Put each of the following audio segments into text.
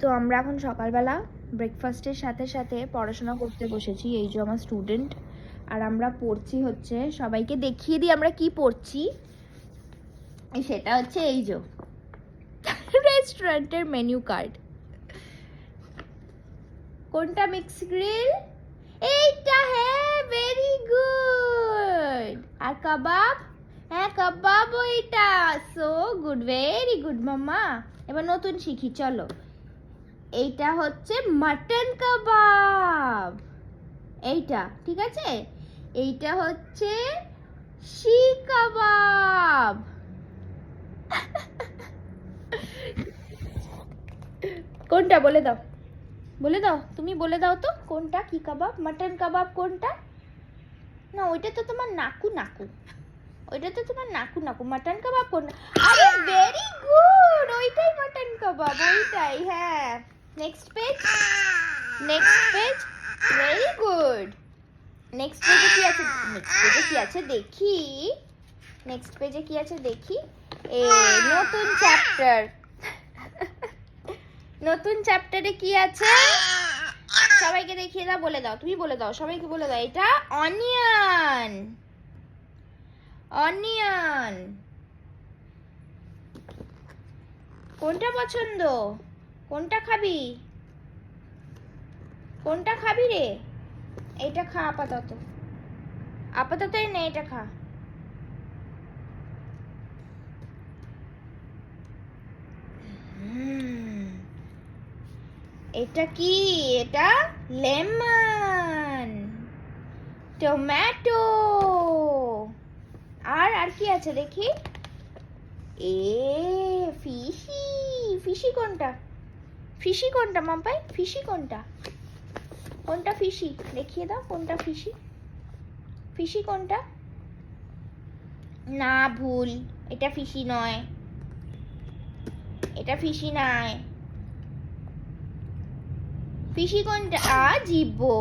তো আমরা এখন সকালবেলা ব্রেকফাস্টের সাথে সাথে পড়াশোনা করতে বসেছি, এই যে আমার স্টুডেন্ট আর আমরা পড়ছি হচ্ছে, সবাইকে দেখিয়ে দিই আমরা কি পড়ছি। সেটা হচ্ছে এই যে রেস্টুরেন্টের মেনু কার্ড কোনটা মিক্স গ্রিল এইটা হ্যাঁ ভেরি গুড আর কাবাব? হ্যাঁ কাবাব ওইটা। সো গুড ভেরি গুড মামা এবার নতুন শিখি, চলো। এইটা হচ্ছে মাটন কাবাব। এইটা, ঠিক আছে? এইটা হচ্ছে শি কাবাব। কোনটা বলে দাও? বলে দাও, তুমি বলে দাও তো, কোনটা? কি কাবাব? মাটন কাবাব কোনটা? না, ওইটা তো তোমার নাকু নাকু। ওইটা তো তোমার নাকু নাকু। মাটন কাবাব কোনটা? আরে ভেরি গুড ওইটাই মাটন কাবাব, ওইটাই হ্যাঁ। Next page next page very good next পেজে কি আছে? নেক্সট পেজে কি আছে? দেখি। নেক্সট পেজে কি আছে? দেখি। এ, নতুন চ্যাপ্টার নতুন চ্যাপ্টারে কি আছে? সবাইকে দেখিয়ে দাও, বলে দাও। তুমি বলে দাও, সবাইকে বলে দাও। এটা অনিয়ন অনিয়ন কোনটা পছন্দ? কোনটা খাবি? কোনটা খাবি রে? এইটা খা আপাতত। আপাতত নে এটা খা। এটা কি? এটা লেমন। টমেটো। আর আর কি আছে দেখি? এ, ফিশি। ফিশি কোনটা? ফিশি কোনটা, মাম্পাই? ফিশি কোনটা? কোনটা ফিশি দেখিয়ে দাও, কোনটা ফিশি ফিশি কোনটা? না, ভুল। এটা ফিশি নয়। এটা ফিশি নয় ফিশি কোনটা? আ জিব্বো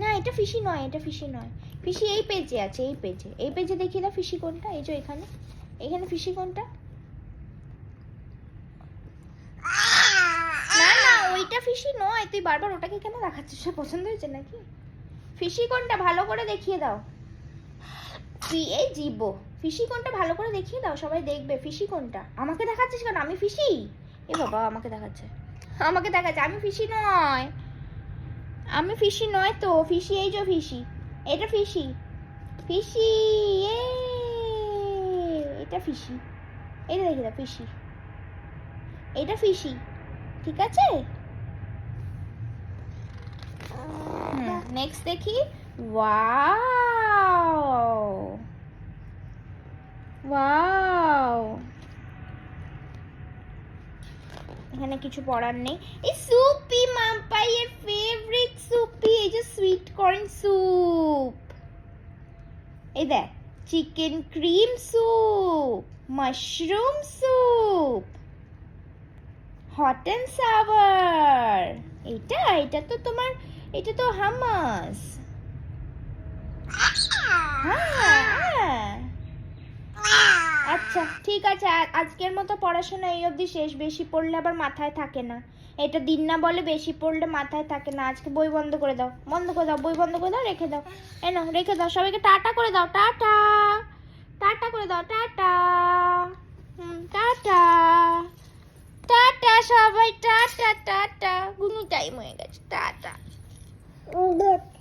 না, এটা ফিশি নয়, এটা ফিশি নয়। ফিশি এই পেজে আছে, এই পেজে এই পেজে দেখিয়ে দাও ফিশি কোনটা। এই যে এখানে। এখানে ফিশি কোনটা না না ওইটা ফিশি নয়, তুই বারবার ওটাকে কেন দেখাচ্ছিস? সে পছন্দ হয়েছে নাকি? ফিশি কোনটা? ভালো করে দেখিয়ে দাও। ফি, এই জিব্বো। ফিশি কোনটা? ভালো করে দেখিয়ে দাও, সবাই দেখবে। ফিশি কোনটা? আমাকে দেখাচ্ছিস কেন? আমি ফিশি এ বাবা, আমাকে দেখাচ্ছে। আমাকে দেখাচ্ছে, আমি ফিশি নয়। আমি ফিশি নয় তো ফিশি এই যে ফিশি এটা ফিশি ফিশি এ এটা ফিশি এটা দেখি দাও ফিশি এটা ফিশি ঠিক আছে? নেক্সট দেখি। ওয়াও এখানে কিছু পড়ার নেই। এই সুপি মাম্পাইয়ের ফেভারিট সুপি এই যে সুইট কর্ন স্যুপ এই দেখ chicken cream soup mushroom soup hot and sour এটা এটা তো তোমার এটা তো হামাস আচ্ছা ঠিক আছে আজকের মতো পড়াশোনা এই অবধি শেষ। বেশি পড়লে আবার মাথায় থাকে না। এটা দিন না বলে বেশি পড়লে মাথায় থাকে না। আজকে বই বন্ধ করে দাও। বন্ধ করে দাও বই বন্ধ করে দাও রেখে দাও। এ নাও রেখে দাও। সবাইকে টাটা করে দাও। টাটা। টাটা করে দাও। টাটা। টাটা। টাটা সবাই। Tata tata. ঘুমি টাইম হয়ে গেছে। টাটা। Dört.